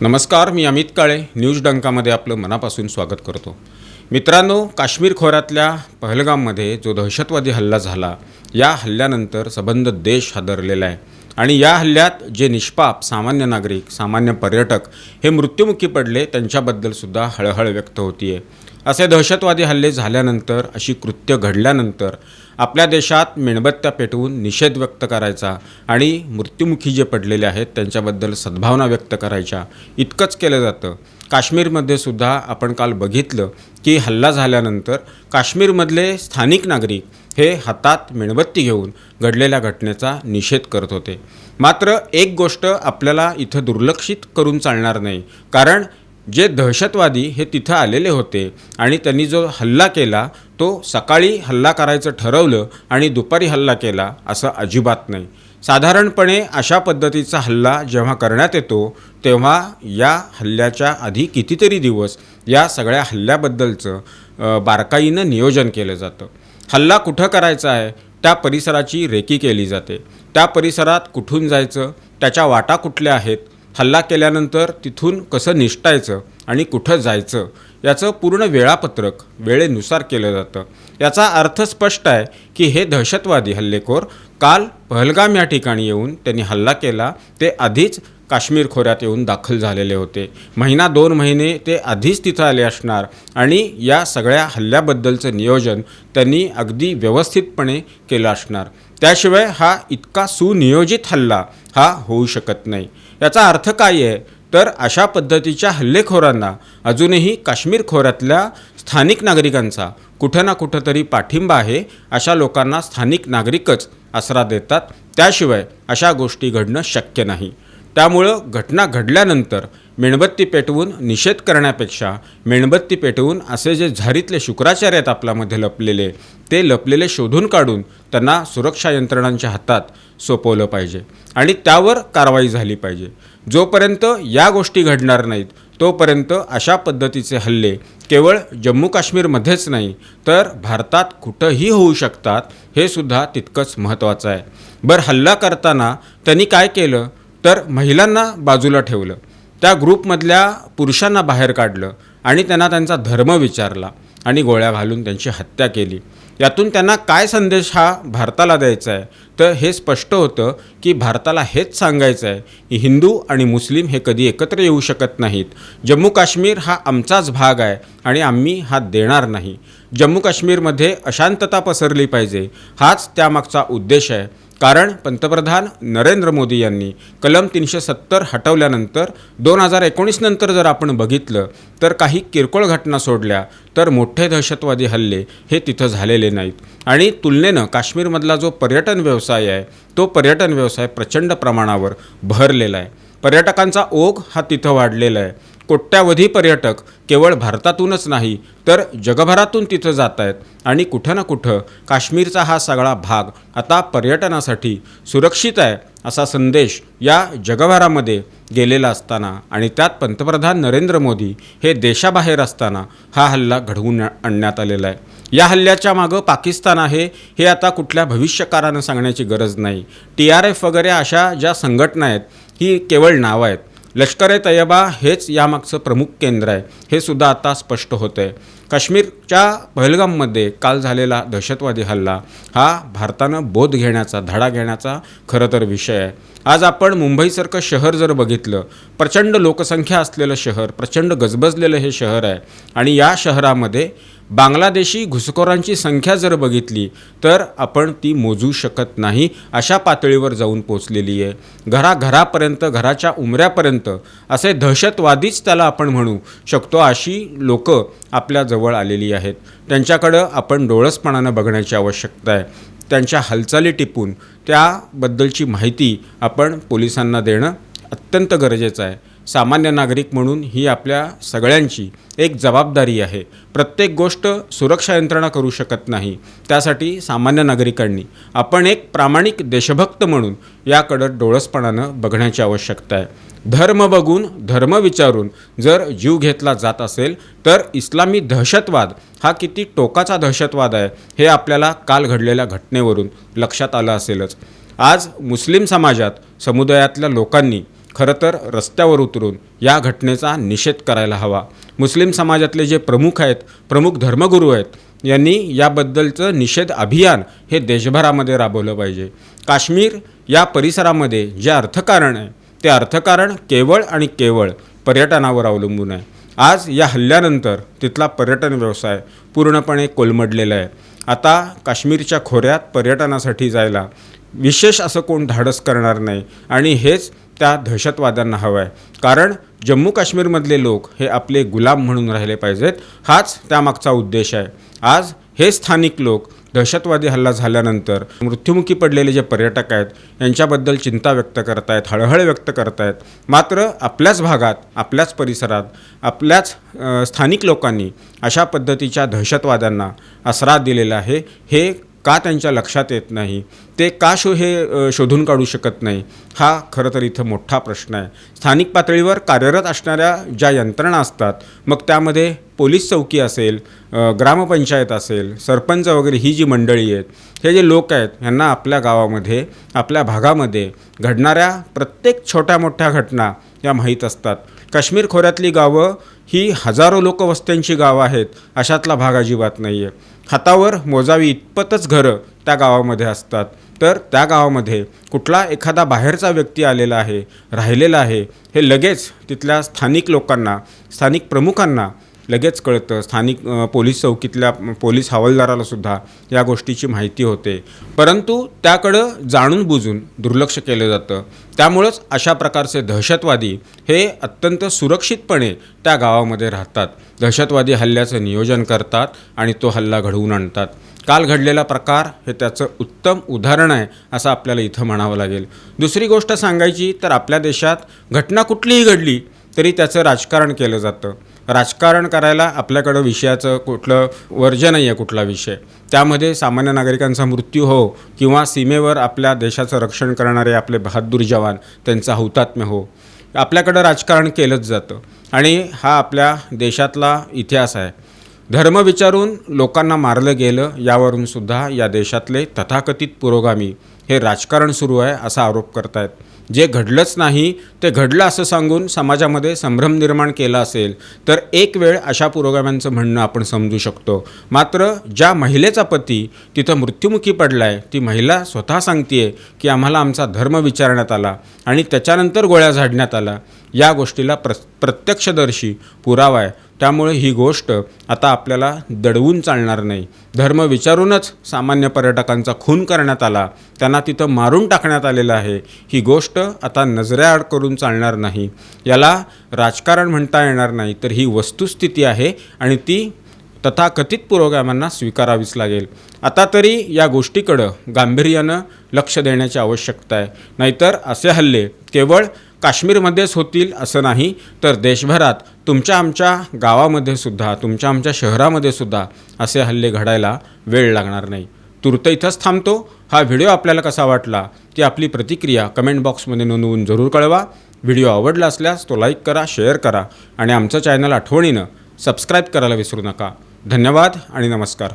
नमस्कार मी अमित काळे न्यूज डंकामध्ये आपलं मनापासून स्वागत करतो. मित्रांनो काश्मीर खोऱ्यातल्या पहलगाममध्ये जो दहशतवादी हल्ला झाला या हल्ल्यानंतर सबंध देश हादरलेला आहे. आणि या हल्ल्यात जे निष्पाप सामान्य नागरिक सामान्य पर्यटक हे मृत्युमुखी पडले त्यांच्याबद्दलसुद्धा हळहळ व्यक्त होतीये. असे दहशतवादी हल्ले झाल्यानंतर अशी कृत्य घडल्यानंतर आपल्या देशात मेणबत्त्या पेटवून निषेध व्यक्त करायचा आणि मृत्युमुखी जे पडलेले आहेत त्यांच्याबद्दल सद्भावना व्यक्त करायच्या इतकंच केलं जातं. काश्मीरमध्ये सुद्धा आपण काल बघितलं की हल्ला झाल्यानंतर काश्मीरमधले स्थानिक नागरिक हे हातात मेणबत्ती घेऊन घडलेल्या घटनेचा निषेध करत होते. मात्र एक गोष्ट आपल्याला इथं दुर्लक्षित करून चालणार नाही. कारण जे दहशतवादी हे तिथं आलेले होते आणि त्यांनी जो हल्ला केला तो सकाळी हल्ला करायचं ठरवलं आणि दुपारी हल्ला केला असं अजिबात नाही. साधारणपणे अशा पद्धतीचा हल्ला जेव्हा करण्यात येतो तेव्हा या हल्ल्याच्या आधी कितीतरी दिवस या सगळ्या हल्ल्याबद्दलचं बारकाईनं नियोजन केलं जातं. हल्ला कुठं करायचा आहे त्या परिसराची रेकी केली जाते. त्या परिसरात कुठून जायचं त्याच्या वाटा कुठल्या आहेत हल्ला केल्यानंतर तिथून कसं निष्ठायचं आणि कुठं जायचं याचं पूर्ण वेळापत्रक वेळेनुसार केलं जातं. याचा अर्थ स्पष्ट आहे की हे दहशतवादी हल्लेखोर काल पहलगाम या ठिकाणी येऊन त्यांनी हल्ला केला ते आधीच काश्मीर खोऱ्यात येऊन दाखल झालेले होते. महिना दोन महिने ते आधीच तिथं आले असणार आणि या सगळ्या हल्ल्याबद्दलचं नियोजन त्यांनी अगदी व्यवस्थितपणे केलं असणार. त्याशिवाय हा इतका सुनियोजित हल्ला हा होऊ शकत नाही. याचा अर्थ काय आहे? तर अशा पद्धतीच्या हल्लेखोरांना अजूनही काश्मीर खोऱ्यातल्या स्थानिक नागरिकांचा कुठं ना कुठंतरी पाठिंबा आहे अशा लोकांना स्थानिक नागरिकच आसरा देतात. त्याशिवाय अशा गोष्टी घडणं शक्य नाही. त्यामुळं घटना घडल्यानंतर मेणबत्ती पेटवून निषेध करण्यापेक्षा मेणबत्ती पेटवून असे जे झारीतले शुक्राचार्य आहेत आपल्यामध्ये लपलेले ते लपलेले शोधून काढून त्यांना सुरक्षा यंत्रणांच्या हातात सोपवलं पाहिजे आणि त्यावर कारवाई झाली पाहिजे. जोपर्यंत या गोष्टी घडणार नाहीत तोपर्यंत अशा पद्धतीचे हल्ले केवळ जम्मू काश्मीरमध्येच नाही तर भारतात कुठंही होऊ शकतात हे सुद्धा तितकंच महत्त्वाचं आहे. बरं हल्ला करताना त्यांनी काय केलं? तर महिलांना बाजूला ठेवलं. त्या ग्रुपमधल्या पुरुषांना बाहेर काढलं आणि त्यांना त्यांचा धर्म विचारला आणि गोळ्या घालून त्यांची हत्या केली. यातून त्यांना काय संदेश हा भारताला द्यायचा आहे? तर हे स्पष्ट होतं की भारताला हेच सांगायचं आहे की हिंदू आणि मुस्लिम हे कधी एकत्र येऊ शकत नाहीत. जम्मू काश्मीर हा आमचाच भाग आहे आणि आम्ही हा देणार नाही. जम्मू काश्मीरमध्ये अशांतता पसरली पाहिजे. हाच त्यामागचा उद्देश आहे. कारण पंतप्रधान नरेंद्र मोदी यांनी कलम तीनशे सत्तर हटवल्यानंतर दोन हजार एकोणीस नंतर जर आपण बघितलं तर काही किरकोळ घटना सोडल्या तर मोठे दहशतवादी हल्ले हे तिथं झालेले नाहीत. आणि तुलनेनं काश्मीरमधला जो पर्यटन व्यवसाय आहे तो पर्यटन व्यवसाय प्रचंड प्रमाणावर भरलेला आहे. पर्यटकांचा ओघ हा तिथं वाढलेला आहे. कोट्यावधी पर्यटक केवळ भारतातूनच नाही तर जगभरातून तिथं जात आहेत आणि कुठं ना कुठं काश्मीरचा हा सगळा भाग आता पर्यटनासाठी सुरक्षित आहे असा संदेश या जगभरामध्ये गेलेला असताना आणि त्यात पंतप्रधान नरेंद्र मोदी हे देशाबाहेर असताना हा हल्ला घडवून आणण्यात आलेला आहे. या हल्ल्याच्या मागं पाकिस्तान आहे हे आता कुठल्या भविष्यकारानं सांगण्याची गरज नाही. टी आर एफ वगैरे अशा ज्या संघटना आहेत ही केवळ नावं आहेत. लष्कर ए तयबा हेच यामागचं प्रमुख केंद्र आहे. हे सुद्धा आता स्पष्ट होतं आहे काश्मीरच्या पहलगाममध्ये काल झालेला दहशतवादी हल्ला हा भारतानं बोध घेण्याचा धडा घेण्याचा खरं तर विषय आहे. आज आपण मुंबईसारखं शहर जर बघितलं प्रचंड लोकसंख्या असलेलं शहर प्रचंड गजबजलेलं हे शहर आहे आणि या शहरामध्ये बांगलादेशी घुसखोरांची संख्या जर बघितली तर आपण ती मोजू शकत नाही अशा पातळीवर जाऊन पोचलेली आहे. घराघरापर्यंत घराच्या उमऱ्यापर्यंत असे दहशतवादीच त्याला आपण म्हणू शकतो अशी लोक आपल्याजवळ आलेली आहेत. त्यांच्याकडं आपण डोळसपणानं बघण्याची आवश्यकता आहे. त्यांच्या हालचाली टिपून त्याबद्दलची माहिती आपण पोलिसांना देणं अत्यंत गरजेचं आहे. सामान्य नागरिक म्हणून ही आपल्या सगळ्यांची एक जबाबदारी आहे. प्रत्येक गोष्ट सुरक्षा यंत्रणा करू शकत नाही. त्यासाठी सामान्य नागरिकांनी आपण एक प्रामाणिक देशभक्त म्हणून याकडं डोळसपणानं बघण्याची आवश्यकता आहे. धर्म बघून धर्म विचारून जर जीव घेतला जात असेल तर इस्लामी दहशतवाद हा किती टोकाचा दहशतवाद आहे हे आपल्याला काल घडलेल्या घटनेवरून लक्षात आलं असेलच. आज मुस्लिम समाजात समुदायातल्या लोकांनी खरं तर रस्त्यावर उतरून या घटनेचा निषेध करायला हवा. मुस्लिम समाजातले जे प्रमुख आहेत प्रमुख धर्मगुरू आहेत यांनी याबद्दलचं निषेध अभियान हे देशभरामध्ये राबवलं पाहिजे. काश्मीर या परिसरामध्ये जे अर्थकारण आहे ते अर्थकारण केवळ आणि केवळ पर्यटनावर अवलंबून आहे. आज या हल्ल्यानंतर तिथला पर्यटन व्यवसाय पूर्णपणे कोलमडलेला आहे. आता काश्मीरच्या खोऱ्यात पर्यटनासाठी जायला विशेष असं कोण धाडस करणार नाही आणि हेच त्या दहशतवाद्यांना हवं आहे कारण जम्मू काश्मीरमधले लोक हे आपले गुलाम म्हणून राहिले पाहिजेत. हाच त्यामागचा उद्देश आहे. आज हे स्थानिक लोक दहशतवादी हल्ला झाल्यानंतर मृत्युमुखी पडलेले जे पर्यटक आहेत यांच्याबद्दल चिंता व्यक्त करतायत हळहळ व्यक्त करतायत. मात्र आपल्याच भागात आपल्याच परिसरात आपल्याच स्थानिक लोकांनी अशा पद्धतीच्या दहशतवाद्यांना आसरा दिलेला आहे. हे का त्यांच्या लक्षात येत नाही? ते का शो हे शोधून काढू शकत नाही? हा खरं तर इथं मोठा प्रश्न आहे. स्थानिक पातळीवर कार्यरत असणाऱ्या ज्या यंत्रणा असतात मग त्यामध्ये पोलीस चौकी असेल ग्रामपंचायत असेल सरपंच वगैरे ही जी मंडळी आहेत हे जे लोक आहेत ह्यांना आपल्या गावामध्ये आपल्या भागामध्ये घडणाऱ्या प्रत्येक छोट्या मोठ्या घटना या माहीत असतात. काश्मीर खोऱ्यातली गावं ही हजारो लोकवस्त्यांची गावं आहेत अशातला भाग अजिबात नाही आहे हातावर मोजावी इतपतच घरं त्या गावामध्ये असतात. तर त्या गावामध्ये कुठला एखादा बाहेरचा व्यक्ती आलेला आहे राहिलेला आहे हे लगेच तिथल्या स्थानिक लोकांना स्थानिक प्रमुखांना लगेच कळतं. स्थानिक पोलीस चौकीतल्या पोलीस हवालदाराला सुद्धा या गोष्टीची माहिती होते. परंतु त्याकडं जाणून बुजून दुर्लक्ष केलं जातं. त्यामुळंच अशा प्रकारचे दहशतवादी हे अत्यंत सुरक्षितपणे त्या गावामध्ये राहतात. दहशतवादी हल्ल्याचं नियोजन करतात आणि तो हल्ला घडवून आणतात. काल घडलेला प्रकार हे त्याचं उत्तम उदाहरण आहे असं आपल्याला इथं म्हणावं लागेल. दुसरी गोष्ट सांगायची तर आपल्या देशात घटना कुठलीही घडली तरी त्याचं राजकारण केलं जातं. राजकारण करायला आपल्याकडं विषयाचं कुठलं वर्ज नाही आहे कुठला विषय. त्यामध्ये सामान्य नागरिकांचा मृत्यू हो किंवा सीमेवर आपल्या देशाचं रक्षण करणारे आपले बहादूर जवान त्यांचा हौतात्म्य हो. आपल्याकडं राजकारण केलंच जातं. आणि हा आपल्या देशातला इतिहास आहे. धर्म विचारून लोकांना मारलं गेलं यावरून सुद्धा या देशातले तथाकथित पुरोगामी हे राजकारण सुरू आहे असा आरोप करतायत. जे घडलंच नाही ते घडलं असं सांगून समाजामध्ये संभ्रम निर्माण केला असेल तर एक वेळ अशा पुरोगाम्यांचं म्हणणं आपण समजू शकतो. मात्र ज्या महिलेचा पती तिथं मृत्युमुखी पडला आहे ती महिला स्वतः सांगते की आम्हाला आमचा धर्म विचारण्यात आला आणि त्याच्यानंतर गोळ्या झाडण्यात आला. या गोष्टीला प्र प्रत्यक्षदर्शी पुरावा आहे. त्यामुळे ही गोष्ट आता आपल्याला दडवून चालणार नाही. धर्म विचारूनच सामान्य पर्यटकांचा खून करण्यात आला त्यांना तिथं मारून टाकण्यात आलेलं आहे. ही गोष्ट आता नजरेआड करून चालणार नाही. याला राजकारण म्हणता येणार नाही तर ही वस्तुस्थिती आहे आणि ती तथाकथित पुरोगामांना स्वीकारावीच लागेल. आता तरी या गोष्टीकडं गांभीर्यानं लक्ष देण्याची आवश्यकता आहे. नाहीतर असे हल्ले केवळ काश्मीरमध्येच होतील असं नाही तर देशभरात तुमच्या आमच्या गावामध्ये सुद्धा तुमच्या आमच्या शहरामध्ये सुद्धा असे हल्ले घडायला वेळ लागणार नाही. तुर्त इथंच थांबतो. हा व्हिडिओ आपल्याला कसा वाटला ती आपली प्रतिक्रिया कमेंट बॉक्समध्ये नोंदवून जरूर कळवा. व्हिडिओ आवडला असल्यास तो लाईक करा शेअर करा आणि आमचं चॅनल आठवणीनं सबस्क्राईब करायला विसरू नका. धन्यवाद आणि नमस्कार.